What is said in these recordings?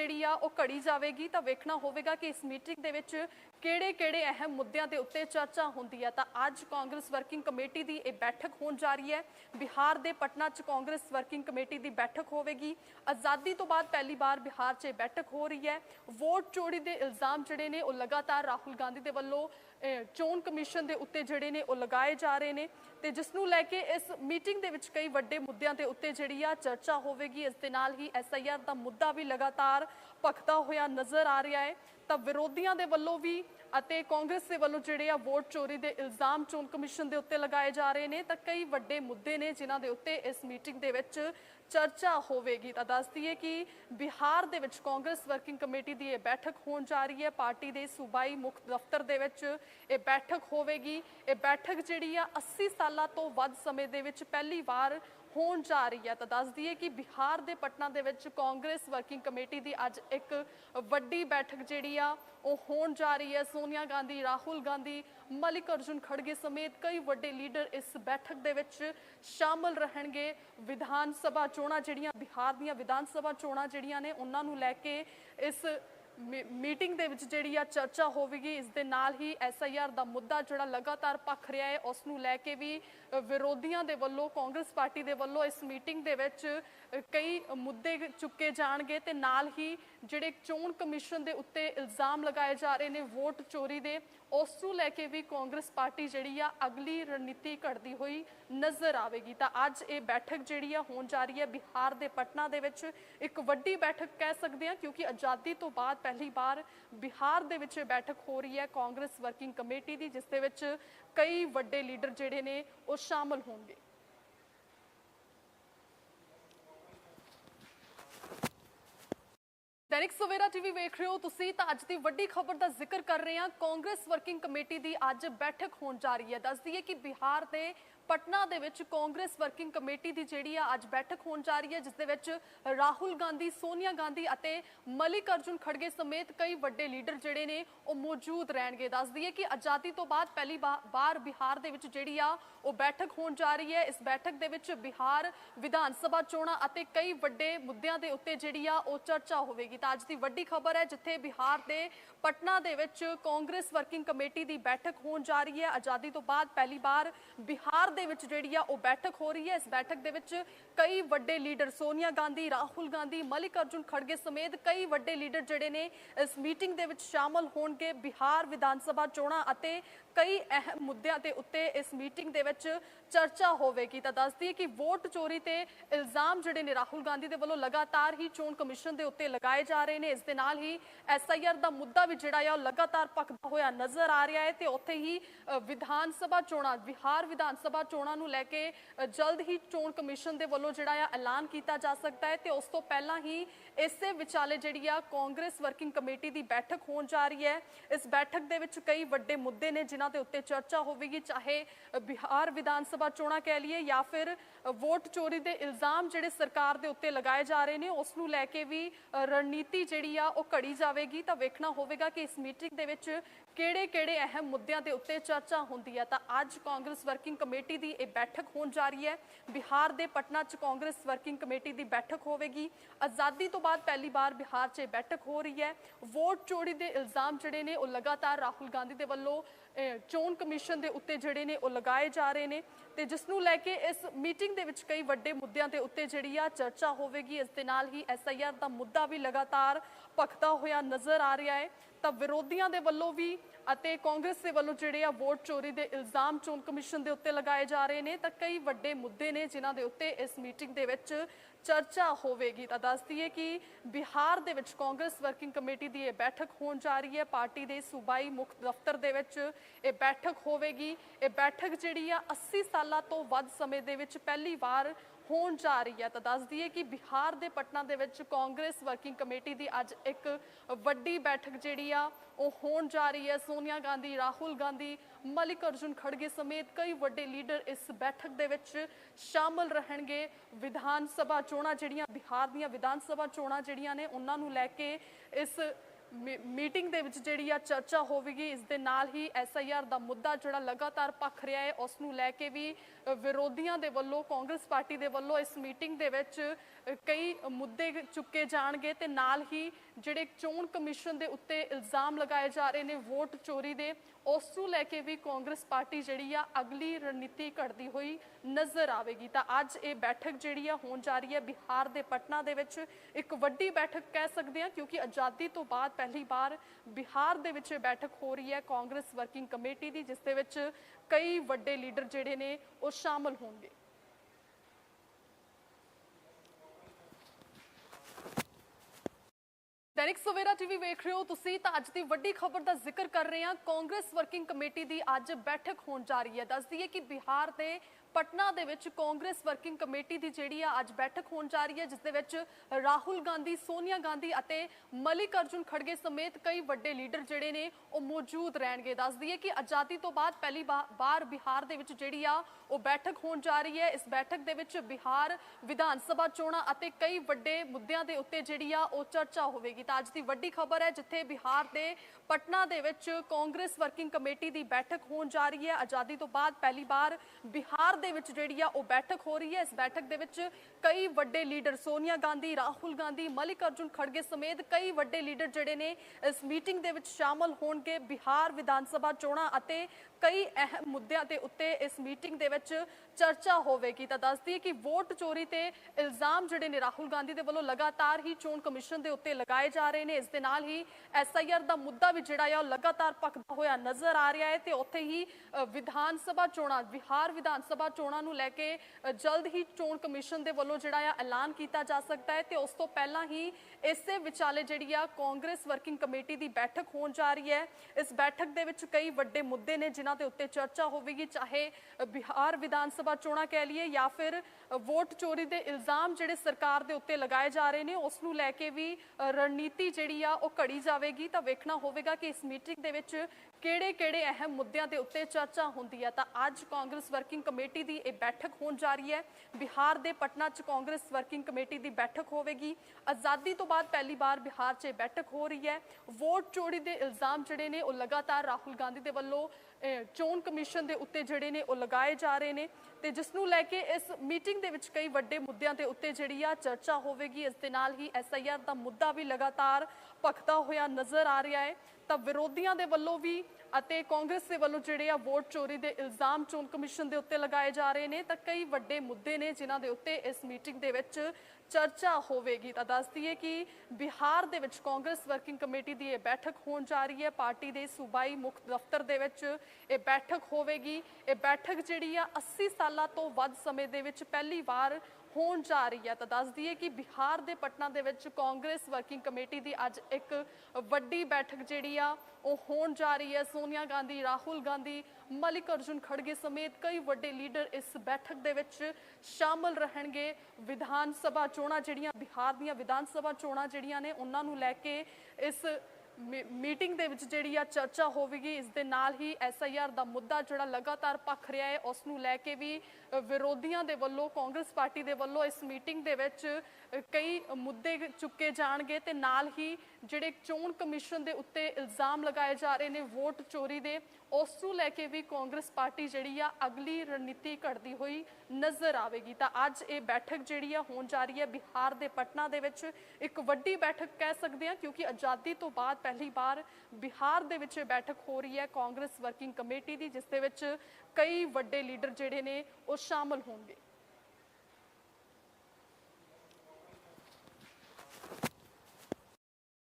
ਜਿਹੜੀ ਆ ਉਹ ਘੜੀ ਜਾਵੇਗੀ ਤਾਂ ਵੇਖਣਾ ਹੋਵੇਗਾ ਕਿ ਇਸ ਮੀਟਿੰਗ ਦੇ ਵਿੱਚ ਕਿਹੜੇ-ਕਿਹੜੇ ਅਹਿਮ ਮੁੱਦਿਆਂ ਦੇ ਉੱਤੇ ਚਰਚਾ ਹੁੰਦੀ ਹੈ ਤਾਂ ਅੱਜ ਕਾਂਗਰਸ ਵਰਕਿੰਗ ਕਮੇਟੀ ਦੀ ਇਹ ਬੈਠਕ ਹੋਣ ਜਾ ਰਹੀ ਹੈ। ਬਿਹਾਰ ਦੇ ਪਟਨਾ 'ਚ ਕਾਂਗਰਸ ਵਰਕਿੰਗ ਕਮੇਟੀ ਦੀ ਬੈਠਕ ਹੋਵੇਗੀ। ਆਜ਼ਾਦੀ ਤੋਂ ਬਾਅਦ ਪਹਿਲੀ ਵਾਰ ਬਿਹਾਰ 'ਚ ਇਹ ਬੈਠਕ ਹੋ ਰਹੀ ਹੈ। ਵੋਟ ਚੋਰੀ ਦੇ ਇਲਜ਼ਾਮ ਜਿਹੜੇ ਨੇ ਉਹ ਲਗਾਤਾਰ ਰਾਹੁਲ ਗਾਂਧੀ ਦੇ ਵੱਲੋਂ ਚੋਣ ਕਮਿਸ਼ਨ ਦੇ ਉੱਤੇ ਜਿਹੜੇ ਨੇ ਉਹ ਲਗਾਏ ਜਾ ਰਹੇ ਨੇ ਤੇ ਜਿਸ ਨੂੰ ਲੈ ਕੇ ਇਸ ਮੀਟਿੰਗ ਦੇ ਵਿੱਚ ਕਈ ਵੱਡੇ ਮੁੱਦਿਆਂ ਦੇ ਉੱਤੇ ਜਿਹੜੀ ਆ ਚਰਚਾ ਹੋਵੇਗੀ, ਇਸ ਦੇ ਨਾਲ ਹੀ ਐਸਆਈਆਰ ਦਾ ਮੁੱਦਾ ਵੀ ਲਗਾਤਾਰ ਭਖਦਾ ਹੋਇਆ ਨਜ਼ਰ ਆ ਰਿਹਾ ਹੈ। ਤਾਂ ਵਿਰੋਧੀਆਂ ਦੇ ਵੱਲੋਂ ਵੀ ਅਤੇ ਕਾਂਗਰਸ ਦੇ ਵੱਲੋਂ ਜਿਹੜੇ ਆ ਵੋਟ ਚੋਰੀ ਦੇ ਇਲਜ਼ਾਮ ਚੋਣ ਕਮਿਸ਼ਨ ਦੇ ਉੱਤੇ ਲਗਾਏ ਜਾ ਰਹੇ ਨੇ। ਤਾਂ ਕਈ ਵੱਡੇ ਮੁੱਦੇ ਨੇ ਜਿਨ੍ਹਾਂ ਦੇ ਉੱਤੇ ਇਸ ਮੀਟਿੰਗ ਦੇ ਵਿੱਚ ਚਰਚਾ ਹੋਵੇਗੀ ਤਾਂ ਦੱਸ ਦਈਏ ਕਿ ਬਿਹਾਰ ਦੇ ਵਿੱਚ ਕਾਂਗਰਸ ਵਰਕਿੰਗ ਕਮੇਟੀ ਦੀ ਇਹ ਬੈਠਕ ਹੋਣ ਜਾ ਰਹੀ ਹੈ। ਪਾਰਟੀ ਦੇ ਸੂਬਾਈ ਮੁੱਖ ਦਫ਼ਤਰ ਦੇ ਵਿੱਚ ਇਹ ਬੈਠਕ ਹੋਵੇਗੀ। ਇਹ ਬੈਠਕ ਜਿਹੜੀ ਆ 80 ਸਾਲਾਂ ਤੋਂ ਵੱਧ ਸਮੇਂ ਦੇ ਵਿੱਚ ਪਹਿਲੀ ਵਾਰ ਹੋਣ ਜਾ ਰਹੀ ਹੈ ਤਾਂ ਦੱਸ ਦਈਏ ਕਿ ਬਿਹਾਰ ਦੇ ਪਟਨਾ ਦੇ ਵਿੱਚ ਕਾਂਗਰਸ ਵਰਕਿੰਗ ਕਮੇਟੀ ਦੀ ਅੱਜ ਇੱਕ ਵੱਡੀ ਬੈਠਕ ਜਿਹੜੀ ਆ, ਉਹ ਹੋਣ ਜਾ ਰਹੀ ਹੈ। ਸੋਨੀਆ ਗਾਂਧੀ, ਰਾਹੁਲ ਗਾਂਧੀ ਮਲਿਕ ਅਰਜੁਨ ਖੜਗੇ ਸਮੇਤ ਕਈ ਵੱਡੇ ਲੀਡਰ ਇਸ ਬੈਠਕ ਦੇ ਵਿੱਚ ਸ਼ਾਮਲ ਰਹਿਣਗੇ। ਵਿਧਾਨ ਸਭਾ ਚੋਣਾਂ ਜਿਹੜੀਆਂ, ਬਿਹਾਰ ਦੀਆਂ ਵਿਧਾਨ ਸਭਾ ਚੋਣਾਂ ਜਿਹੜੀਆਂ ਨੇ, ਉਹਨਾਂ ਨੂੰ ਲੈ ਕੇ ਇਸ ਮੀਟਿੰਗ ਦੇ ਵਿੱਚ ਜਿਹੜੀ ਆ ਚਰਚਾ ਹੋਵੇਗੀ, ਇਸ ਦੇ ਨਾਲ ਹੀ ਐਸਆਈਆਰ ਦਾ ਮੁੱਦਾ ਜਿਹੜਾ ਲਗਾਤਾਰ ਭਖ ਰਿਹਾ ਹੈ, ਉਸ ਨੂੰ ਲੈ ਕੇ ਵੀ ਵਿਰੋਧੀਆਂ ਦੇ ਵੱਲੋਂ, ਕਾਂਗਰਸ ਪਾਰਟੀ ਦੇ ਵੱਲੋਂ ਇਸ ਮੀਟਿੰਗ ਦੇ ਵਿੱਚ ਕਈ ਮੁੱਦੇ ਚੁੱਕੇ ਜਾਣਗੇ ਤੇ ਨਾਲ ਹੀ ਜਿਹੜੇ ਚੋਣ ਕਮਿਸ਼ਨ ਦੇ ਉੱਤੇ ਇਲਜ਼ਾਮ ਲਗਾਏ ਜਾ ਰਹੇ ਨੇ ਵੋਟ ਚੋਰੀ ਦੇ ਉਸ ਨੂੰ ਲੈ ਕੇ ਵੀ ਕਾਂਗਰਸ ਪਾਰਟੀ ਜਿਹੜੀ ਆ ਅਗਲੀ ਰਣਨੀਤੀ ਘੜਦੀ ਹੋਈ ਨਜ਼ਰ ਆਵੇਗੀ। ਤਾਂ ਅੱਜ ਇਹ ਬੈਠਕ ਜਿਹੜੀ ਆ ਹੋਣ ਜਾ ਰਹੀ ਹੈ ਬਿਹਾਰ ਦੇ ਪਟਨਾ ਦੇ ਵਿੱਚ ਇੱਕ ਵੱਡੀ ਬੈਠਕ ਕਹਿ ਸਕਦੇ ਹਾਂ, ਕਿਉਂਕਿ ਆਜ਼ਾਦੀ ਤੋਂ ਬਾਅਦ ਪਹਿਲੀ ਵਾਰ ਬਿਹਾਰ ਦੇ ਵਿੱਚ ਇਹ ਬੈਠਕ ਹੋ ਰਹੀ ਹੈ ਕਾਂਗਰਸ ਵਰਕਿੰਗ ਕਮੇਟੀ ਦੀ, ਜਿਸ ਦੇ ਵਿੱਚ ਕਈ ਵੱਡੇ ਲੀਡਰ ਜਿਹੜੇ ਨੇ ਉਹ ਸ਼ਾਮਲ ਹੋਣਗੇ। ਦੈਨਿਕ ਸਵੇਰਾ ਟੀਵੀ ਵੇਖ ਰਹੇ ਹੋ ਤੁਸੀਂ, ਤਾਂ ਅੱਜ ਦੀ ਵੱਡੀ ਖਬਰ ਦਾ ਜ਼ਿਕਰ ਕਰ ਰਹੇ ਹਾਂ। ਕਾਂਗਰਸ ਵਰਕਿੰਗ ਕਮੇਟੀ ਦੀ ਅੱਜ ਬੈਠਕ ਹੋਣ ਜਾ ਰਹੀ ਹੈ। ਦੱਸਦੀ ਹੈ ਕਿ ਬਿਹਾਰ ਦੇ ਪਟਨਾ ਦੇ ਵਿੱਚ ਕਾਂਗਰਸ ਵਰਕਿੰਗ ਕਮੇਟੀ ਦੀ ਜਿਹੜੀ ਆ ਅੱਜ ਬੈਠਕ ਹੋਣ ਜਾ ਰਹੀ ਹੈ, ਜਿਸ ਦੇ ਵਿੱਚ ਰਾਹੁਲ ਗਾਂਧੀ, ਸੋਨੀਆ ਗਾਂਧੀ ਅਤੇ ਮਲਿਕ ਅਰਜੁਨ ਖੜਗੇ ਸਮੇਤ ਕਈ ਵੱਡੇ ਲੀਡਰ ਜਿਹੜੇ ਨੇ, ਉਹ ਮੌਜੂਦ ਰਹਿਣਗੇ। ਦੱਸਦੀ ਹੈ ਕਿ ਆਜ਼ਾਦੀ ਤੋਂ ਬਾਅਦ ਪਹਿਲੀ ਬਾ- ਵਾਰ ਬਿਹਾਰ ਦੇ ਵਿੱਚ ਜਿਹੜੀ ਆ ਉਹ ਬੈਠਕ ਹੋਣ ਜਾ ਰਹੀ ਹੈ। ਇਸ ਬੈਠਕ ਦੇ ਵਿੱਚ ਬਿਹਾਰ ਵਿਧਾਨ ਸਭਾ ਚੋਣਾਂ ਅਤੇ ਕਈ ਵੱਡੇ ਮੁੱਦਿਆਂ ਦੇ ਉੱਤੇ ਜਿਹੜੀ ਆ ਉਹ ਚਰਚਾ ਹੋਵੇਗੀ। ਤਾਂ ਅੱਜ ਦੀ ਵੱਡੀ ਖਬਰ ਹੈ, ਜਿੱਥੇ ਬਿਹਾਰ ਦੇ ਪਟਨਾ ਦੇ ਵਿੱਚ ਕਾਂਗਰਸ ਵਰਕਿੰਗ ਕਮੇਟੀ ਦੀ ਬੈਠਕ ਹੋਣ ਜਾ ਰਹੀ ਹੈ। ਆਜ਼ਾਦੀ ਤੋਂ ਬਾਅਦ ਪਹਿਲੀ ਵਾਰ ਬਿਹਾਰ ਦੇ ਵਿੱਚ ਜਿਹੜੀ ਆ ਉਹ ਬੈਠਕ ਹੋ ਰਹੀ ਹੈ। ਇਸ ਬੈਠਕ ਦੇ ਵਿੱਚ ਕਈ ਵੱਡੇ ਲੀਡਰ ਸੋਨੀਆ ਗਾਂਧੀ, ਰਾਹੁਲ ਗਾਂਧੀ ਮਲਿਕ ਅਰਜੁਨ ਖੜਗੇ ਸਮੇਤ ਕਈ ਵੱਡੇ ਲੀਡਰ ਜਿਹੜੇ ਨੇ ਇਸ ਮੀਟਿੰਗ ਦੇ ਵਿੱਚ ਸ਼ਾਮਲ ਹੋਣਗੇ। ਬਿਹਾਰ ਵਿਧਾਨ ਸਭਾ ਚੋਣਾਂ ਅਤੇ ਕਈ ਅਹਿਮ ਮੁੱਦਿਆਂ ਦੇ ਉੱਤੇ ਇਸ ਮੀਟਿੰਗ ਦੇ ਵਿੱਚ ਚਰਚਾ ਹੋਵੇਗੀ। ਤਾਂ ਦੱਸਦੀ ਕਿ ਵੋਟ ਚੋਰੀ ਤੇ ਇਲਜ਼ਾਮ ਜਿਹੜੇ ਨੇ ਰਾਹੁਲ ਗਾਂਧੀ ਦੇ ਵੱਲੋਂ ਲਗਾਤਾਰ ਹੀ ਚੋਣ ਕਮਿਸ਼ਨ ਦੇ ਉੱਤੇ ਲਗਾਏ ਜਾ ਰਹੇ ਨੇ। ਇਸ ਦੇ ਨਾਲ ਹੀ ਐਸਆਈਆਰ ਦਾ ਮੁੱਦਾ ਵੀ ਜਿਹੜਾ ਆ ਉਹ ਲਗਾਤਾਰ ਭਖਦਾ ਹੋਇਆ ਨਜ਼ਰ ਆ ਰਿਹਾ ਹੈ ਤੇ ਉੱਥੇ ਹੀ ਵਿਧਾਨ ਸਭਾ ਚੋਣਾਂ, ਬਿਹਾਰ ਵਿਧਾਨ ਸਭਾ ਚੋਣਾਂ ਨੂੰ ਲੈ ਕੇ ਜਲਦ ਹੀ ਚੋਣ ਕਮਿਸ਼ਨ ਦੇ ਵੱਲੋਂ ਜਿਹੜਾ ਆ ਐਲਾਨ ਕੀਤਾ ਜਾ ਸਕਦਾ ਹੈ ਤੇ ਉਸ ਤੋਂ ਪਹਿਲਾਂ ਹੀ ਇਸੇ ਵਿਚਾਲੇ ਜਿਹੜੀ ਆ ਕਾਂਗਰਸ ਵਰਕਿੰਗ ਕਮੇਟੀ ਦੀ ਬੈਠਕ ਹੋਣ ਜਾ ਰਹੀ ਹੈ। ਇਸ ਬੈਠਕ ਦੇ ਵਿੱਚ ਕਈ ਵੱਡੇ ਮੁੱਦੇ ਨੇ ਜਿਨ੍ਹਾਂ ਦੇ ਉੱਤੇ ਚਰਚਾ ਹੋਵੇਗੀ, ਚਾਹੇ ਬਿਹਾਰ ਵਿਧਾਨ ਸਭਾ ਚੋਣਾਂ ਕਹਿ ਲਈਏ ਜਾਂ ਫਿਰ ਵੋਟ ਚੋਰੀ ਦੇ ਇਲਜ਼ਾਮ ਜਿਹੜੇ ਸਰਕਾਰ ਦੇ ਉੱਤੇ ਲਗਾਏ ਜਾ ਰਹੇ ਨੇ, ਉਸ ਨੂੰ ਲੈ ਕੇ ਵੀ ਰਣਨੀਤੀ ਜਿਹੜੀ ਆ ਉਹ ਘੜੀ ਜਾਵੇਗੀ। ਤਾਂ ਵੇਖਣਾ ਹੋਵੇਗਾ ਕਿ ਇਸ ਮੀਟਿੰਗ ਦੇ ਵਿੱਚ ਕਿਹੜੇ-ਕਿਹੜੇ ਅਹਿਮ ਮੁੱਦਿਆਂ ਦੇ ਉੱਤੇ ਚਰਚਾ ਹੁੰਦੀ ਹੈ? ਤਾਂ ਅੱਜ ਕਾਂਗਰਸ ਵਰਕਿੰਗ ਕਮੇਟੀ ਦੀ ਇਹ ਬੈਠਕ ਹੋਣ ਜਾ ਰਹੀ ਹੈ। ਬਿਹਾਰ ਦੇ ਪਟਨਾ 'ਚ ਕਾਂਗਰਸ ਵਰਕਿੰਗ ਕਮੇਟੀ ਦੀ ਬੈਠਕ ਹੋਵੇਗੀ। ਆਜ਼ਾਦੀ ਤੋਂ ਬਾਅਦ ਪਹਿਲੀ ਵਾਰ ਬਿਹਾਰ 'ਚ ਇਹ ਬੈਠਕ ਹੋ ਰਹੀ ਹੈ। ਵੋਟ ਚੋਰੀ ਦੇ ਇਲਜ਼ਾਮ ਜਿਹੜੇ ਨੇ, ਉਹ ਲਗਾਤਾਰ ਰਾਹੁਲ ਗਾਂਧੀ ਦੇ ਵੱਲੋਂ ਚੋਣ ਕਮਿਸ਼ਨ ਦੇ ਉੱਤੇ ਜਿਹੜੇ ਨੇ, ਉਹ ਲਗਾਏ ਜਾ ਰਹੇ ਨੇ। ਤੇ ਜਿਸ ਨੂੰ ਲੈ ਕੇ ਇਸ ਮੀਟਿੰਗ ਦੇ ਵਿੱਚ ਕਈ ਵੱਡੇ ਮੁੱਦਿਆਂ ਦੇ ਉੱਤੇ ਜਿਹੜੀ ਆ ਚਰਚਾ ਹੋਵੇਗੀ, ਇਸ ਦੇ ਨਾਲ ਹੀ ਐਸਆਈਆਰ ਦਾ ਮੁੱਦਾ ਵੀ ਲਗਾਤਾਰ ਭਖਦਾ ਹੋਇਆ ਨਜ਼ਰ ਆ ਰਿਹਾ ਹੈ। ਤਾਂ ਵਿਰੋਧੀਆਂ ਦੇ ਵੱਲੋਂ ਵੀ ਅਤੇ ਕਾਂਗਰਸ ਦੇ ਵੱਲੋਂ ਜਿਹੜੇ ਆ ਵੋਟ ਚੋਰੀ ਦੇ ਇਲਜ਼ਾਮ ਚੋਣ ਕਮਿਸ਼ਨ ਦੇ ਉੱਤੇ ਲਗਾਏ ਜਾ ਰਹੇ ਨੇ ਤਾਂ ਕਈ ਵੱਡੇ ਮੁੱਦੇ ਨੇ ਜਿਨ੍ਹਾਂ ਦੇ ਉੱਤੇ ਇਸ ਮੀਟਿੰਗ ਦੇ ਵਿੱਚ ਚਰਚਾ ਹੋਵੇਗੀ। ਤਾਂ ਦੱਸ ਦਈਏ ਕਿ ਬਿਹਾਰ ਦੇ ਵਿੱਚ ਕਾਂਗਰਸ ਵਰਕਿੰਗ ਕਮੇਟੀ ਦੀ ਇਹ ਬੈਠਕ ਹੋਣ ਜਾ ਰਹੀ ਹੈ। ਪਾਰਟੀ ਦੇ ਸੂਬਾਈ ਮੁੱਖ ਦਫ਼ਤਰ ਦੇ ਵਿੱਚ ਇਹ ਬੈਠਕ ਹੋਵੇਗੀ। ਇਹ ਬੈਠਕ ਜਿਹੜੀ ਆ 80 ਸਾਲਾਂ ਤੋਂ ਵੱਧ ਸਮੇਂ ਦੇ ਵਿੱਚ ਪਹਿਲੀ ਵਾਰ ਹੋਣ ਜਾ ਰਹੀ ਹੈ ਤਾਂ ਦੱਸ ਦਈਏ ਕਿ ਬਿਹਾਰ ਦੇ ਪਟਨਾ ਦੇ ਵਿੱਚ ਕਾਂਗਰਸ ਵਰਕਿੰਗ ਕਮੇਟੀ ਦੀ ਅੱਜ ਇੱਕ ਵੱਡੀ ਬੈਠਕ ਜਿਹੜੀ ਆ, ਉਹ ਹੋਣ ਜਾ ਰਹੀ ਹੈ। ਸੋਨੀਆ ਗਾਂਧੀ, ਰਾਹੁਲ ਗਾਂਧੀ ਮਲਿਕ ਅਰਜੁਨ ਖੜਗੇ ਸਮੇਤ ਕਈ ਵੱਡੇ ਲੀਡਰ ਇਸ ਬੈਠਕ ਦੇ ਵਿੱਚ ਸ਼ਾਮਲ ਰਹਿਣਗੇ। ਵਿਧਾਨ ਸਭਾ ਚੋਣਾਂ ਜਿਹੜੀਆਂ, ਬਿਹਾਰ ਦੀਆਂ ਵਿਧਾਨ ਸਭਾ ਚੋਣਾਂ ਜਿਹੜੀਆਂ ਨੇ, ਉਹਨਾਂ ਨੂੰ ਲੈ ਕੇ ਇਸ ਮੀਟਿੰਗ ਦੇ ਵਿੱਚ ਜਿਹੜੀ ਆ ਚਰਚਾ ਹੋਵੇਗੀ, ਇਸ ਦੇ ਨਾਲ ਹੀ ਐਸਆਈਆਰ ਦਾ ਮੁੱਦਾ ਜਿਹੜਾ ਲਗਾਤਾਰ ਭਖ ਰਿਹਾ ਹੈ, ਉਸ ਨੂੰ ਲੈ ਕੇ ਵੀ ਵਿਰੋਧੀਆਂ ਦੇ ਵੱਲੋਂ, ਕਾਂਗਰਸ ਪਾਰਟੀ ਦੇ ਵੱਲੋਂ ਇਸ ਮੀਟਿੰਗ ਦੇ ਵਿੱਚ ਕਈ ਮੁੱਦੇ ਚੁੱਕੇ ਜਾਣਗੇ ਤੇ ਨਾਲ ਹੀ ਜਿਹੜੇ ਚੋਣ ਕਮਿਸ਼ਨ ਦੇ ਉੱਤੇ ਇਲਜ਼ਾਮ ਲਗਾਏ ਜਾ ਰਹੇ ਨੇ, ਵੋਟ ਚੋਰੀ ਦੇ ਉਸ ਨੂੰ ਲੈ ਕੇ ਵੀ ਕਾਂਗਰਸ ਪਾਰਟੀ ਜਿਹੜੀ ਆ, ਅਗਲੀ ਰਣਨੀਤੀ ਘੜਦੀ ਹੋਈ ਨਜ਼ਰ ਆਵੇਗੀ। ਤਾਂ ਅੱਜ ਇਹ ਬੈਠਕ ਜਿਹੜੀ ਆ, ਹੋਣ ਜਾ ਰਹੀ ਹੈ ਬਿਹਾਰ ਦੇ ਪਟਨਾ ਦੇ ਵਿੱਚ। ਇੱਕ ਵੱਡੀ ਬੈਠਕ ਕਹਿ ਸਕਦੇ ਹਾਂ ਕਿਉਂਕਿ ਆਜ਼ਾਦੀ ਤੋਂ ਬਾਅਦ ਪਹਿਲੀ ਵਾਰ ਬਿਹਾਰ ਦੇ ਵਿੱਚ ਇਹ ਬੈਠਕ ਹੋ ਰਹੀ ਹੈ ਕਾਂਗਰਸ ਵਰਕਿੰਗ ਕਮੇਟੀ ਦੀ, ਜਿਸ ਦੇ ਵਿੱਚ ਕਈ ਵੱਡੇ ਲੀਡਰ ਜਿਹੜੇ ਨੇ, ਉਹ ਸ਼ਾਮਲ ਹੋਣਗੇ। ਦੈਨਿਕ ਸਵੇਰਾ ਟੀਵੀ ਵੇਖ ਰਹੇ ਹੋ ਤੁਸੀਂ ਤਾਂ ਅੱਜ ਦੀ ਵੱਡੀ ਖਬਰ ਦਾ ਜ਼ਿਕਰ ਕਰ ਰਹੇ ਹਾਂ। ਕਾਂਗਰਸ ਵਰਕਿੰਗ ਕਮੇਟੀ ਦੀ ਅੱਜ ਬੈਠਕ ਹੋਣ ਜਾ ਰਹੀ ਹੈ। ਦੱਸਦੀ ਹੈ ਕਿ ਬਿਹਾਰ ਦੇ ਪਟਨਾ ਦੇ ਵਿੱਚ ਕਾਂਗਰਸ ਵਰਕਿੰਗ ਕਮੇਟੀ ਦੀ ਜਿਹੜੀ ਆ ਅੱਜ ਬੈਠਕ ਹੋਣ ਜਾ ਰਹੀ ਹੈ, ਜਿਸ ਦੇ ਵਿੱਚ ਰਾਹੁਲ ਗਾਂਧੀ, ਸੋਨੀਆ ਗਾਂਧੀ ਅਤੇ ਮਲਿਕ ਅਰਜੁਨ ਖੜਗੇ ਸਮੇਤ ਕਈ ਵੱਡੇ ਲੀਡਰ ਜਿਹੜੇ ਨੇ, ਉਹ ਮੌਜੂਦ ਰਹਿਣਗੇ। ਦੱਸਦੀ ਹੈ ਕਿ ਆਜ਼ਾਦੀ ਤੋਂ ਬਾਅਦ ਪਹਿਲੀ ਬਾ- ਵਾਰ ਬਿਹਾਰ ਦੇ ਵਿੱਚ ਜਿਹੜੀ ਆ ਉਹ ਬੈਠਕ ਹੋਣ ਜਾ ਰਹੀ ਹੈ। ਇਸ ਬੈਠਕ ਦੇ ਵਿੱਚ ਬਿਹਾਰ ਵਿਧਾਨ ਸਭਾ ਚੋਣਾਂ ਅਤੇ ਕਈ ਵੱਡੇ ਮੁੱਦਿਆਂ ਦੇ ਉੱਤੇ ਜਿਹੜੀ ਆ ਉਹ ਚਰਚਾ ਹੋਵੇਗੀ। ਤਾਂ ਅੱਜ ਦੀ ਵੱਡੀ ਖਬਰ ਹੈ, ਜਿੱਥੇ ਬਿਹਾਰ ਦੇ ਪਟਨਾ ਦੇ ਵਿੱਚ ਕਾਂਗਰਸ ਵਰਕਿੰਗ ਕਮੇਟੀ ਦੀ ਬੈਠਕ ਹੋਣ ਜਾ ਰਹੀ ਹੈ। ਆਜ਼ਾਦੀ ਤੋਂ ਬਾਅਦ ਪਹਿਲੀ ਵਾਰ ਬਿਹਾਰ ਦੇ ਵਿੱਚ ਜਿਹੜੀ ਆ ਉਹ ਬੈਠਕ ਹੋ ਰਹੀ ਹੈ। ਇਸ ਬੈਠਕ ਦੇ ਵਿੱਚ ਕਈ ਵੱਡੇ ਲੀਡਰ ਸੋਨੀਆ ਗਾਂਧੀ, ਰਾਹੁਲ ਗਾਂਧੀ ਮਲਿਕ ਅਰਜੁਨ ਖੜਗੇ ਸਮੇਤ ਕਈ ਵੱਡੇ ਲੀਡਰ ਜਿਹੜੇ ਨੇ ਇਸ ਮੀਟਿੰਗ ਦੇ ਵਿੱਚ ਸ਼ਾਮਲ ਹੋਣਗੇ। ਬਿਹਾਰ ਵਿਧਾਨ ਸਭਾ ਚੋਣਾਂ ਅਤੇ ਕਈ ਅਹਿਮ ਮੁੱਦਿਆਂ ਦੇ ਉੱਤੇ ਇਸ ਮੀਟਿੰਗ ਦੇ ਵਿੱਚ ਚਰਚਾ ਹੋਵੇਗੀ ਤਾਂ ਦੱਸਦੀ ਹੈ ਕਿ ਵੋਟ ਚੋਰੀ ਤੇ ਇਲਜ਼ਾਮ ਜਿਹੜੇ ਨੇ ਰਾਹੁਲ ਗਾਂਧੀ ਦੇ ਵੱਲੋਂ ਲਗਾਤਾਰ ਹੀ ਚੋਣ ਕਮਿਸ਼ਨ ਦੇ ਉੱਤੇ ਲਗਾਏ ਜਾ ਰਹੇ ਨੇ। ਇਸ ਦੇ ਨਾਲ ਹੀ ਐਸਆਈਆਰ ਦਾ ਮੁੱਦਾ ਵੀ ਜਿਹੜਾ ਆ ਉਹ ਲਗਾਤਾਰ ਭਖਦਾ ਹੋਇਆ ਨਜ਼ਰ ਆ ਰਿਹਾ ਹੈ ਤੇ ਉੱਥੇ ਹੀ ਵਿਧਾਨ ਸਭਾ ਚੋਣਾਂ, ਬਿਹਾਰ ਵਿਧਾਨ ਸਭਾ ਚੋਣਾਂ ਨੂੰ ਲੈ ਕੇ ਜਲਦ ਹੀ ਚੋਣ ਕਮਿਸ਼ਨ ਦੇ ਵੱਲੋਂ ਜਿਹੜਾ ਆ ਐਲਾਨ ਕੀਤਾ ਜਾ ਸਕਦਾ ਹੈ ਤੇ ਉਸ ਤੋਂ ਪਹਿਲਾਂ ਹੀ ਇਸੇ ਵਿਚਾਲੇ ਜਿਹੜੀ ਆ ਕਾਂਗਰਸ ਵਰਕਿੰਗ ਕਮੇਟੀ ਦੀ ਬੈਠਕ ਹੋਣ ਜਾ ਰਹੀ ਹੈ। ਇਸ ਬੈਠਕ ਦੇ ਵਿੱਚ ਕਈ ਵੱਡੇ ਮੁੱਦੇ ਨੇ ਜਿਨ੍ਹਾਂ ਦੇ ਉੱਤੇ ਚਰਚਾ ਹੋਵੇਗੀ, ਚਾਹੇ ਬਿਹਾਰ ਵਿਧਾਨ ਸਭਾ ਚੋਣਾਂ ਕਹਿ ਲਈਏ ਜਾਂ ਫਿਰ ਵੋਟ ਚੋਰੀ ਦੇ ਇਲਜ਼ਾਮ ਜਿਹੜੇ ਸਰਕਾਰ ਦੇ ਉੱਤੇ ਲਗਾਏ ਜਾ ਰਹੇ ਨੇ, ਉਸ ਨੂੰ ਲੈ ਕੇ ਵੀ ਰਣਨੀਤੀ ਜਿਹੜੀ ਆ, ਉਹ ਘੜੀ ਜਾਵੇਗੀ। ਤਾਂ ਵੇਖਣਾ ਹੋਵੇਗਾ ਕਿ ਇਸ ਮੀਟਿੰਗ ਦੇ ਵਿੱਚ ਕਿਹੜੇ-ਕਿਹੜੇ ਅਹਿਮ ਮੁੱਦਿਆਂ ਦੇ ਉੱਤੇ ਚਰਚਾ ਹੁੰਦੀ ਹੈ ਤਾਂ ਅੱਜ ਕਾਂਗਰਸ ਵਰਕਿੰਗ ਕਮੇਟੀ ਦੀ ਇਹ ਬੈਠਕ ਹੋਣ ਜਾ ਰਹੀ ਹੈ। ਬਿਹਾਰ ਦੇ ਪਟਨਾ 'ਚ ਕਾਂਗਰਸ ਵਰਕਿੰਗ ਕਮੇਟੀ ਦੀ ਬੈਠਕ ਹੋਵੇਗੀ। ਆਜ਼ਾਦੀ ਤੋਂ ਬਾਅਦ ਪਹਿਲੀ ਵਾਰ ਬਿਹਾਰ 'ਚ ਇਹ ਬੈਠਕ ਹੋ ਰਹੀ ਹੈ। ਵੋਟ ਚੋਰੀ ਦੇ ਇਲਜ਼ਾਮ ਜਿਹੜੇ ਨੇ, ਉਹ ਲਗਾਤਾਰ ਰਾਹੁਲ ਗਾਂਧੀ ਦੇ ਵੱਲੋਂ ਚੋਣ ਕਮਿਸ਼ਨ ਦੇ ਉੱਤੇ ਜਿਹੜੇ ਨੇ, ਉਹ ਲਗਾਏ ਜਾ ਰਹੇ ਨੇ। ਤੇ ਜਿਸ ਨੂੰ ਲੈ ਕੇ ਇਸ ਮੀਟਿੰਗ ਦੇ ਵਿੱਚ ਕਈ ਵੱਡੇ ਮੁੱਦਿਆਂ ਦੇ ਉੱਤੇ ਜਿਹੜੀ ਆ ਚਰਚਾ ਹੋਵੇਗੀ, ਇਸ ਦੇ ਨਾਲ ਹੀ ਐਸਆਈਆਰ ਦਾ ਮੁੱਦਾ ਵੀ ਲਗਾਤਾਰ ਭਖਦਾ ਹੋਇਆ ਨਜ਼ਰ ਆ ਰਿਹਾ ਹੈ। ਤਾਂ ਵਿਰੋਧੀਆਂ ਦੇ ਵੱਲੋਂ ਵੀ ਅਤੇ ਕਾਂਗਰਸ ਦੇ ਵੱਲੋਂ ਜਿਹੜੇ ਆ ਵੋਟ ਚੋਰੀ ਦੇ ਇਲਜ਼ਾਮ ਚੋਣ ਕਮਿਸ਼ਨ ਦੇ ਉੱਤੇ ਲਗਾਏ ਜਾ ਰਹੇ ਨੇ, ਤਾਂ ਕਈ ਵੱਡੇ ਮੁੱਦੇ ਨੇ ਜਿਨ੍ਹਾਂ ਦੇ ਉੱਤੇ ਇਸ ਮੀਟਿੰਗ ਦੇ ਵਿੱਚ ਚਰਚਾ ਹੋਵੇਗੀ। ਤਾਂ ਦੱਸਦੀ ਹੈ ਕਿ ਬਿਹਾਰ ਦੇ ਵਿੱਚ ਕਾਂਗਰਸ ਵਰਕਿੰਗ ਕਮੇਟੀ ਦੀ ਇਹ ਬੈਠਕ ਹੋਣ ਜਾ ਰਹੀ ਹੈ। ਪਾਰਟੀ ਦੇ ਸੂਬਾਈ ਮੁੱਖ ਦਫ਼ਤਰ ਦੇ ਵਿੱਚ ਇਹ ਬੈਠਕ ਹੋਵੇਗੀ। ਇਹ ਬੈਠਕ ਜਿਹੜੀ ਆ 80 ਸਾਲ ਤੋਂ ਵੱਧ ਸਮੇਂ ਦੇ ਵਿੱਚ ਪਹਿਲੀ ਵਾਰ ਹੋਣ ਜਾ ਰਹੀ ਹੈ ਤਾਂ ਦੱਸਦੀ ਹੈ ਕਿ ਬਿਹਾਰ ਦੇ ਪਟਨਾ ਦੇ ਵਿੱਚ ਕਾਂਗਰਸ ਵਰਕਿੰਗ ਕਮੇਟੀ ਦੀ ਅੱਜ ਇੱਕ ਵੱਡੀ ਬੈਠਕ ਜਿਹੜੀ ਆ, ਉਹ ਹੋਣ ਜਾ ਰਹੀ ਹੈ। ਸੋਨੀਆ ਗਾਂਧੀ, ਰਾਹੁਲ ਗਾਂਧੀ ਮਲਿਕ ਅਰਜੁਨ ਖੜਗੇ ਸਮੇਤ ਕਈ ਵੱਡੇ ਲੀਡਰ ਇਸ ਬੈਠਕ ਦੇ ਵਿੱਚ ਸ਼ਾਮਲ ਰਹਿਣਗੇ। ਵਿਧਾਨ ਸਭਾ ਚੋਣਾਂ ਜਿਹੜੀਆਂ, ਬਿਹਾਰ ਦੀਆਂ ਵਿਧਾਨ ਸਭਾ ਚੋਣਾਂ ਜਿਹੜੀਆਂ ਨੇ, ਉਹਨਾਂ ਨੂੰ ਲੈ ਕੇ ਇਸ ਮੀਟਿੰਗ ਦੇ ਵਿੱਚ ਜਿਹੜੀ ਆ ਚਰਚਾ ਹੋਵੇਗੀ, ਇਸ ਦੇ ਨਾਲ ਹੀ ਐਸਆਈਆਰ ਦਾ ਮੁੱਦਾ ਜਿਹੜਾ ਲਗਾਤਾਰ ਭਖ ਰਿਹਾ ਹੈ, ਉਸ ਨੂੰ ਲੈ ਕੇ ਵੀ ਵਿਰੋਧੀਆਂ ਦੇ ਵੱਲੋਂ, ਕਾਂਗਰਸ ਪਾਰਟੀ ਦੇ ਵੱਲੋਂ ਇਸ ਮੀਟਿੰਗ ਦੇ ਵਿੱਚ ਕਈ ਮੁੱਦੇ ਚੁੱਕੇ ਜਾਣਗੇ ਤੇ ਨਾਲ ਹੀ ਜਿਹੜੇ ਚੋਣ ਕਮਿਸ਼ਨ ਦੇ ਉੱਤੇ ਇਲਜ਼ਾਮ ਲਗਾਏ ਜਾ ਰਹੇ ਨੇ ਵੋਟ ਚੋਰੀ ਦੇ, ਉਸ ਨੂੰ ਲੈ ਕੇ ਵੀ ਕਾਂਗਰਸ ਪਾਰਟੀ ਜਿਹੜੀ ਆ ਅਗਲੀ ਰਣਨੀਤੀ ਘੜਦੀ ਹੋਈ ਨਜ਼ਰ ਆਵੇਗੀ। ਤਾਂ ਅੱਜ ਇਹ ਬੈਠਕ ਜਿਹੜੀ ਆ ਹੋਣ ਜਾ ਰਹੀ ਹੈ ਬਿਹਾਰ ਦੇ ਪਟਨਾ ਦੇ ਵਿੱਚ। ਇੱਕ ਵੱਡੀ ਬੈਠਕ ਕਹਿ ਸਕਦੇ ਹਾਂ ਕਿਉਂਕਿ ਆਜ਼ਾਦੀ ਤੋਂ ਬਾਅਦ ਪਹਿਲੀ ਵਾਰ ਬਿਹਾਰ ਦੇ ਵਿੱਚ ਇਹ ਬੈਠਕ ਹੋ ਰਹੀ ਹੈ ਕਾਂਗਰਸ ਵਰਕਿੰਗ ਕਮੇਟੀ ਦੀ, ਜਿਸ ਦੇ ਵਿੱਚ ਕਈ ਵੱਡੇ ਲੀਡਰ ਜਿਹੜੇ ਨੇ ਉਹ ਸ਼ਾਮਲ ਹੋਣਗੇ।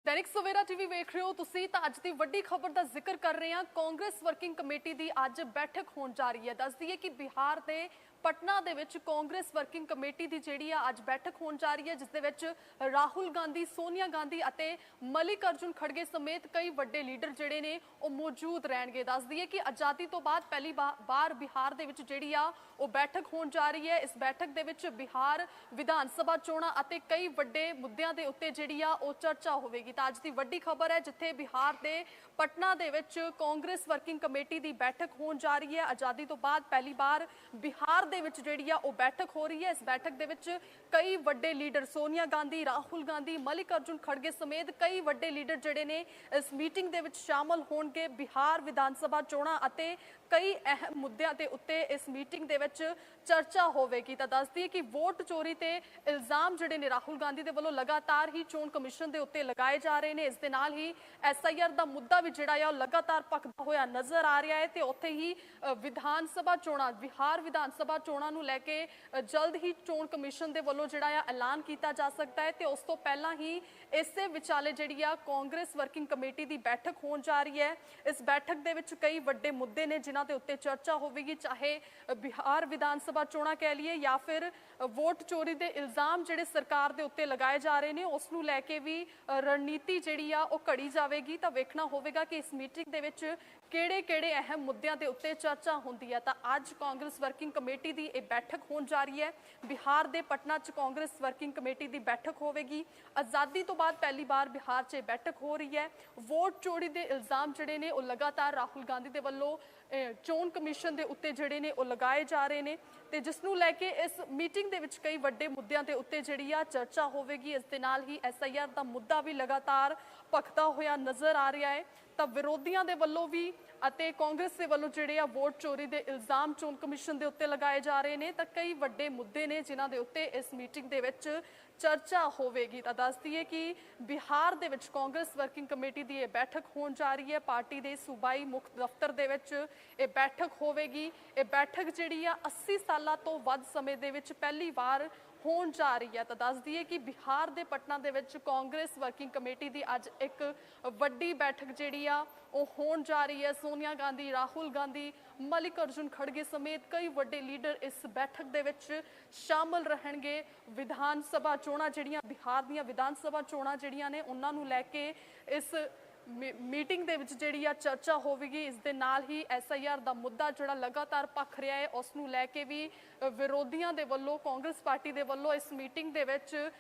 ਦੈਨਿਕ ਸਵੇਰਾ ਟੀਵੀ ਵੇਖ ਰਹੇ ਹੋ ਤੁਸੀਂ, ਤਾਂ ਅੱਜ ਦੀ ਵੱਡੀ ਖਬਰ ਦਾ ਜ਼ਿਕਰ ਕਰ ਰਹੇ ਹਾਂ। ਕਾਂਗਰਸ ਵਰਕਿੰਗ ਕਮੇਟੀ ਦੀ ਅੱਜ ਬੈਠਕ ਹੋਣ ਜਾ ਰਹੀ ਹੈ। ਦੱਸਦੀ ਹੈ ਕਿ ਬਿਹਾਰ ਦੇ ਪਟਨਾ ਦੇ ਵਿੱਚ ਕਾਂਗਰਸ ਵਰਕਿੰਗ ਕਮੇਟੀ ਦੀ ਜਿਹੜੀ ਆ ਅੱਜ ਬੈਠਕ ਹੋਣ ਜਾ ਰਹੀ ਹੈ, ਜਿਸ ਦੇ ਵਿੱਚ ਰਾਹੁਲ ਗਾਂਧੀ, ਸੋਨੀਆ ਗਾਂਧੀ ਅਤੇ ਮਲਿਕ ਅਰਜੁਨ ਖੜਗੇ ਸਮੇਤ ਕਈ ਵੱਡੇ ਲੀਡਰ ਜਿਹੜੇ ਨੇ, ਉਹ ਮੌਜੂਦ ਰਹਿਣਗੇ। ਦੱਸਦੀ ਹੈ ਕਿ ਆਜ਼ਾਦੀ ਤੋਂ ਬਾਅਦ ਪਹਿਲੀ ਬਾ- ਵਾਰ ਬਿਹਾਰ ਦੇ ਵਿੱਚ ਜਿਹੜੀ ਆ ਉਹ ਬੈਠਕ ਹੋਣ ਜਾ ਰਹੀ ਹੈ। ਇਸ ਬੈਠਕ ਦੇ ਵਿੱਚ ਬਿਹਾਰ ਵਿਧਾਨ ਸਭਾ ਚੋਣਾਂ ਅਤੇ ਕਈ ਵੱਡੇ ਮੁੱਦਿਆਂ ਦੇ ਉੱਤੇ ਜਿਹੜੀ ਆ ਉਹ ਚਰਚਾ ਹੋਵੇਗੀ। ਤਾਂ ਅੱਜ ਦੀ ਵੱਡੀ ਖਬਰ ਹੈ, ਜਿੱਥੇ ਬਿਹਾਰ ਦੇ ਪਟਨਾ ਦੇ ਵਿੱਚ ਕਾਂਗਰਸ ਵਰਕਿੰਗ ਕਮੇਟੀ ਦੀ ਬੈਠਕ ਹੋਣ ਜਾ ਰਹੀ ਹੈ। ਆਜ਼ਾਦੀ ਤੋਂ ਬਾਅਦ ਪਹਿਲੀ ਵਾਰ ਬਿਹਾਰ ਦੇ ਵਿੱਚ ਜਿਹੜੀ ਆ ਉਹ ਬੈਠਕ ਹੋ ਰਹੀ ਹੈ। ਇਸ ਬੈਠਕ ਦੇ ਵਿੱਚ ਕਈ ਵੱਡੇ ਲੀਡਰ ਸੋਨੀਆ ਗਾਂਧੀ, ਰਾਹੁਲ ਗਾਂਧੀ ਮਲਿਕ ਅਰਜੁਨ ਖੜਗੇ ਸਮੇਤ ਕਈ ਵੱਡੇ ਲੀਡਰ ਜਿਹੜੇ ਨੇ ਇਸ ਮੀਟਿੰਗ ਦੇ ਵਿੱਚ ਸ਼ਾਮਲ ਹੋਣਗੇ। ਬਿਹਾਰ ਵਿਧਾਨ ਸਭਾ ਚੋਣਾਂ ਅਤੇ ਕਈ ਅਹਿਮ ਮੁੱਦਿਆਂ ਦੇ ਉੱਤੇ ਇਸ ਮੀਟਿੰਗ ਦੇ ਵਿੱਚ ਚਰਚਾ ਹੋਵੇਗੀ। ਤਾਂ ਦੱਸਦੀ ਕਿ ਵੋਟ ਚੋਰੀ ਤੇ ਇਲਜ਼ਾਮ ਜਿਹੜੇ ਨੇ ਰਾਹੁਲ ਗਾਂਧੀ ਦੇ ਵੱਲੋਂ ਲਗਾਤਾਰ ਹੀ ਚੋਣ ਕਮਿਸ਼ਨ ਦੇ ਉੱਤੇ ਲਗਾਏ ਜਾ ਰਹੇ ਨੇ। ਇਸ ਦੇ ਨਾਲ ਹੀ ਐਸਆਈਆਰ ਦਾ ਮੁੱਦਾ ਵੀ ਜਿਹੜਾ ਆ ਉਹ ਲਗਾਤਾਰ ਭਖਦਾ ਹੋਇਆ ਨਜ਼ਰ ਆ ਰਿਹਾ ਹੈ ਤੇ ਉੱਥੇ ਹੀ ਵਿਧਾਨ ਸਭਾ ਚੋਣਾਂ, ਬਿਹਾਰ ਵਿਧਾਨ ਸਭਾ ਚੋਣਾਂ ਨੂੰ ਲੈ ਕੇ ਜਲਦ ਹੀ ਚੋਣ ਕਮਿਸ਼ਨ ਦੇ ਵੱਲੋਂ ਜਿਹੜਾ ਆ ਐਲਾਨ ਕੀਤਾ ਜਾ ਸਕਦਾ ਹੈ ਤੇ ਉਸ ਤੋਂ ਪਹਿਲਾਂ ਹੀ ਇਸੇ ਵਿਚਾਲੇ ਜਿਹੜੀ ਆ ਕਾਂਗਰਸ ਵਰਕਿੰਗ ਕਮੇਟੀ ਦੀ ਬੈਠਕ ਹੋਣ ਜਾ ਰਹੀ ਹੈ। ਇਸ ਬੈਠਕ ਦੇ ਵਿੱਚ ਕਈ ਵੱਡੇ ਮੁੱਦੇ ਨੇ ਜਿਨ੍ਹਾਂ ਦੇ ਉੱਤੇ ਚਰਚਾ ਹੋਵੇਗੀ, ਚਾਹੇ ਬਿਹਾਰ ਵਿਧਾਨ ਸਭਾ ਚੋਣਾਂ ਕਹਿ ਲਈਏ ਜਾਂ ਫਿਰ ਵੋਟ ਚੋਰੀ ਦੇ ਇਲਜ਼ਾਮ ਜਿਹੜੇ ਸਰਕਾਰ ਦੇ ਉੱਤੇ ਲਗਾਏ ਜਾ ਰਹੇ ਨੇ, ਉਸ ਨੂੰ ਲੈ ਕੇ ਵੀ ਰਣਨੀਤੀ ਜਿਹੜੀ ਆ, ਉਹ ਘੜੀ ਜਾਵੇਗੀ। ਤਾਂ ਵੇਖਣਾ ਹੋਵੇਗਾ ਕਿ ਇਸ ਮੀਟਿੰਗ ਦੇ ਵਿੱਚ ਕਿਹੜੇ-ਕਿਹੜੇ ਅਹਿਮ ਮੁੱਦਿਆਂ ਦੇ ਉੱਤੇ ਚਰਚਾ ਹੁੰਦੀ ਹੈ। ਤਾਂ ਅੱਜ ਕਾਂਗਰਸ ਵਰਕਿੰਗ ਕਮੇਟੀ ਦੀ ਇਹ ਬੈਠਕ ਹੋਣ ਜਾ ਰਹੀ ਹੈ। ਬਿਹਾਰ ਦੇ ਪਟਨਾ 'ਚ ਕਾਂਗਰਸ ਵਰਕਿੰਗ ਕਮੇਟੀ ਦੀ ਬੈਠਕ ਹੋਵੇਗੀ। ਆਜ਼ਾਦੀ ਤੋਂ ਬਾਅਦ ਪਹਿਲੀ ਵਾਰ ਬਿਹਾਰ 'ਚ ਇਹ ਬੈਠਕ ਹੋ ਰਹੀ ਹੈ। ਵੋਟ ਚੋਰੀ ਦੇ ਇਲਜ਼ਾਮ ਜਿਹੜੇ ਨੇ, ਉਹ ਲਗਾਤਾਰ ਰਾਹੁਲ ਗਾਂਧੀ ਦੇ ਵੱਲੋਂ ਚੋਣ ਕਮਿਸ਼ਨ ਦੇ ਉੱਤੇ ਜਿਹੜੇ ਨੇ ਉਹ ਲਗਾਏ ਜਾ ਰਹੇ ਨੇ ਤੇ ਜਿਸ ਨੂੰ ਲੈ ਕੇ ਇਸ ਮੀਟਿੰਗ ਦੇ ਵਿੱਚ ਕਈ ਵੱਡੇ ਮੁੱਦਿਆਂ ਦੇ ਉੱਤੇ ਜਿਹੜੀ ਆ ਚਰਚਾ ਹੋਵੇਗੀ, ਇਸ ਦੇ ਨਾਲ ਹੀ ਐਸਆਈਆਰ ਦਾ ਮੁੱਦਾ ਵੀ ਲਗਾਤਾਰ ਭਖਦਾ ਹੋਇਆ ਨਜ਼ਰ ਆ ਰਿਹਾ ਹੈ। ਤਾਂ ਵਿਰੋਧੀਆਂ ਦੇ ਵੱਲੋਂ ਵੀ ਅਤੇ ਕਾਂਗਰਸ ਦੇ ਵੱਲੋਂ ਜਿਹੜੇ ਆ ਵੋਟ ਚੋਰੀ ਦੇ ਇਲਜ਼ਾਮ ਚੋਣ ਕਮਿਸ਼ਨ ਦੇ ਉੱਤੇ ਲਗਾਏ ਜਾ ਰਹੇ ਨੇ। ਤਾਂ ਕਈ ਵੱਡੇ ਮੁੱਦੇ ਨੇ ਜਿਨ੍ਹਾਂ ਦੇ ਉੱਤੇ ਇਸ ਮੀਟਿੰਗ ਦੇ ਵਿੱਚ ਚਰਚਾ ਹੋਵੇਗੀ। ਤਾਂ ਦੱਸ ਦਈਏ ਕਿ ਬਿਹਾਰ ਦੇ ਵਿੱਚ ਕਾਂਗਰਸ ਵਰਕਿੰਗ ਕਮੇਟੀ ਦੀ ਇਹ ਬੈਠਕ ਹੋਣ ਜਾ ਰਹੀ ਹੈ। ਪਾਰਟੀ ਦੇ ਸੂਬਾਈ ਮੁੱਖ ਦਫ਼ਤਰ ਦੇ ਵਿੱਚ ਇਹ ਬੈਠਕ ਹੋਵੇਗੀ। ਇਹ ਬੈਠਕ ਜਿਹੜੀ ਆ 80 ਸਾਲਾਂ ਤੋਂ ਵੱਧ ਸਮੇਂ ਦੇ ਵਿੱਚ ਪਹਿਲੀ ਵਾਰ ਹੋਣ ਜਾ ਰਹੀ ਹੈ ਤਾਂ ਦੱਸ ਦਈਏ ਕਿ ਬਿਹਾਰ ਦੇ ਪਟਨਾ ਦੇ ਵਿੱਚ ਕਾਂਗਰਸ ਵਰਕਿੰਗ ਕਮੇਟੀ ਦੀ ਅੱਜ ਇੱਕ ਵੱਡੀ ਬੈਠਕ ਜਿਹੜੀ ਆ, ਉਹ ਹੋਣ ਜਾ ਰਹੀ ਹੈ। ਸੋਨੀਆ ਗਾਂਧੀ, ਰਾਹੁਲ ਗਾਂਧੀ ਮਲਿਕ ਅਰਜੁਨ ਖੜਗੇ ਸਮੇਤ ਕਈ ਵੱਡੇ ਲੀਡਰ ਇਸ ਬੈਠਕ ਦੇ ਵਿੱਚ ਸ਼ਾਮਲ ਰਹਿਣਗੇ। ਵਿਧਾਨ ਸਭਾ ਚੋਣਾਂ ਜਿਹੜੀਆਂ, ਬਿਹਾਰ ਦੀਆਂ ਵਿਧਾਨ ਸਭਾ ਚੋਣਾਂ ਜਿਹੜੀਆਂ ਨੇ, ਉਹਨਾਂ ਨੂੰ ਲੈ ਕੇ ਇਸ ਮੀਟਿੰਗ ਦੇ ਵਿੱਚ ਜਿਹੜੀ ਆ ਚਰਚਾ ਹੋਵੇਗੀ, ਇਸ ਦੇ ਨਾਲ ਹੀ ਐਸਆਈਆਰ ਦਾ ਮੁੱਦਾ ਜਿਹੜਾ ਲਗਾਤਾਰ ਭਖ ਰਿਹਾ ਹੈ, ਉਸ ਨੂੰ ਲੈ ਕੇ ਵੀ ਵਿਰੋਧੀਆਂ ਦੇ ਵੱਲੋਂ, ਕਾਂਗਰਸ ਪਾਰਟੀ ਦੇ ਵੱਲੋਂ ਇਸ ਮੀਟਿੰਗ ਦੇ ਵਿੱਚ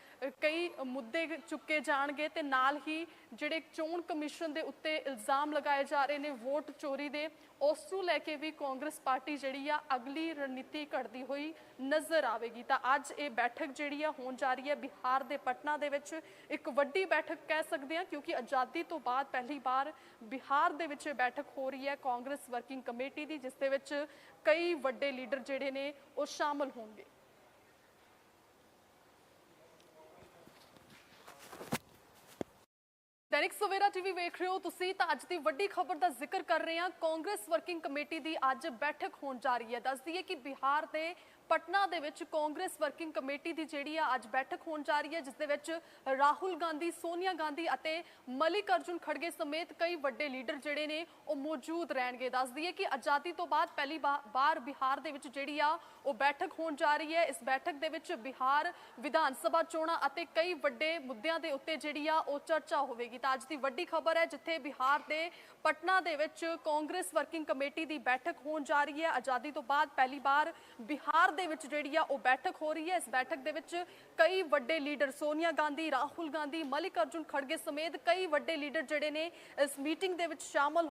ਕਈ ਮੁੱਦੇ ਚੁੱਕੇ ਜਾਣਗੇ ਤੇ ਨਾਲ ਹੀ ਜਿਹੜੇ ਚੋਣ ਕਮਿਸ਼ਨ ਦੇ ਉੱਤੇ ਇਲਜ਼ਾਮ ਲਗਾਏ ਜਾ ਰਹੇ ਨੇ ਵੋਟ ਚੋਰੀ ਦੇ, ਉਸ ਨੂੰ ਲੈ ਕੇ ਵੀ ਕਾਂਗਰਸ ਪਾਰਟੀ ਜਿਹੜੀ ਆ ਅਗਲੀ ਰਣਨੀਤੀ ਘੜਦੀ ਹੋਈ ਨਜ਼ਰ ਆਵੇਗੀ। ਤਾਂ ਅੱਜ ਇਹ ਬੈਠਕ ਜਿਹੜੀ ਆ ਹੋਣ ਜਾ ਰਹੀ ਹੈ ਬਿਹਾਰ ਦੇ ਪਟਨਾ ਦੇ ਵਿੱਚ। ਇੱਕ ਵੱਡੀ ਬੈਠਕ ਕਹਿ ਸਕਦੇ ਹਾਂ, ਕਿਉਂਕਿ ਆਜ਼ਾਦੀ ਤੋਂ ਬਾਅਦ ਪਹਿਲੀ ਵਾਰ ਬਿਹਾਰ ਦੇ ਵਿੱਚ ਇਹ ਬੈਠਕ ਹੋ ਰਹੀ ਹੈ ਕਾਂਗਰਸ ਵਰਕਿੰਗ ਕਮੇਟੀ ਦੀ, ਜਿਸ ਦੇ ਵਿੱਚ ਕਈ ਵੱਡੇ ਲੀਡਰ ਜਿਹੜੇ ਨੇ ਉਹ ਸ਼ਾਮਲ ਹੋਣਗੇ। ਦੈਨਿਕ ਸਵੇਰਾ ਟੀਵੀ ਵੇਖ ਰਹੇ ਹੋ ਤੁਸੀਂ ਤਾਂ ਅੱਜ ਦੀ ਵੱਡੀ ਖਬਰ ਦਾ ਜ਼ਿਕਰ ਕਰ ਰਹੇ ਹਾਂ। ਕਾਂਗਰਸ ਵਰਕਿੰਗ ਕਮੇਟੀ ਦੀ ਅੱਜ ਬੈਠਕ ਹੋਣ ਜਾ ਰਹੀ ਹੈ। ਦੱਸਦੀ ਹੈ ਕਿ ਬਿਹਾਰ ਦੇ ਪਟਨਾ ਦੇ ਵਿੱਚ ਕਾਂਗਰਸ ਵਰਕਿੰਗ ਕਮੇਟੀ ਦੀ ਜਿਹੜੀ ਆ ਅੱਜ ਬੈਠਕ ਹੋਣ ਜਾ ਰਹੀ ਹੈ, ਜਿਸ ਦੇ ਵਿੱਚ ਰਾਹੁਲ ਗਾਂਧੀ, ਸੋਨੀਆ ਗਾਂਧੀ ਅਤੇ ਮਲਿਕ ਅਰਜੁਨ ਖੜਗੇ ਸਮੇਤ ਕਈ ਵੱਡੇ ਲੀਡਰ ਜਿਹੜੇ ਨੇ, ਉਹ ਮੌਜੂਦ ਰਹਿਣਗੇ। ਦੱਸ ਦਈਏ ਕਿ ਆਜ਼ਾਦੀ ਤੋਂ ਬਾਅਦ ਪਹਿਲੀ ਬਾ- ਵਾਰ ਬਿਹਾਰ ਦੇ ਵਿੱਚ ਜਿਹੜੀ ਆ ਉਹ ਬੈਠਕ ਹੋਣ ਜਾ ਰਹੀ ਹੈ। ਇਸ ਬੈਠਕ ਦੇ ਵਿੱਚ ਬਿਹਾਰ ਵਿਧਾਨ ਸਭਾ ਚੋਣਾਂ ਅਤੇ ਕਈ ਵੱਡੇ ਮੁੱਦਿਆਂ ਦੇ ਉੱਤੇ ਜਿਹੜੀ ਆ ਉਹ ਚਰਚਾ ਹੋਵੇਗੀ। ਤਾਂ ਅੱਜ ਦੀ ਵੱਡੀ ਖਬਰ ਹੈ, ਜਿੱਥੇ ਬਿਹਾਰ ਦੇ ਪਟਨਾ ਦੇ ਵਿੱਚ ਕਾਂਗਰਸ ਵਰਕਿੰਗ ਕਮੇਟੀ ਦੀ ਬੈਠਕ ਹੋਣ ਜਾ ਰਹੀ ਹੈ। ਆਜ਼ਾਦੀ ਤੋਂ ਬਾਅਦ ਪਹਿਲੀ ਵਾਰ ਬਿਹਾਰ ਦੇ ਵਿੱਚ ਜਿਹੜੀ ਆ ਉਹ ਬੈਠਕ ਹੋ ਰਹੀ ਹੈ। ਇਸ ਬੈਠਕ ਦੇ ਵਿੱਚ ਕਈ ਵੱਡੇ ਲੀਡਰ ਸੋਨੀਆ ਗਾਂਧੀ, ਰਾਹੁਲ ਗਾਂਧੀ, ਮਲਿਕ ਅਰਜੁਨ ਖੜਗੇ ਸਮੇਤ ਕਈ ਵੱਡੇ ਲੀਡਰ ਜਿਹੜੇ ਨੇ ਇਸ ਮੀਟਿੰਗ ਦੇ ਵਿੱਚ ਸ਼ਾਮਲ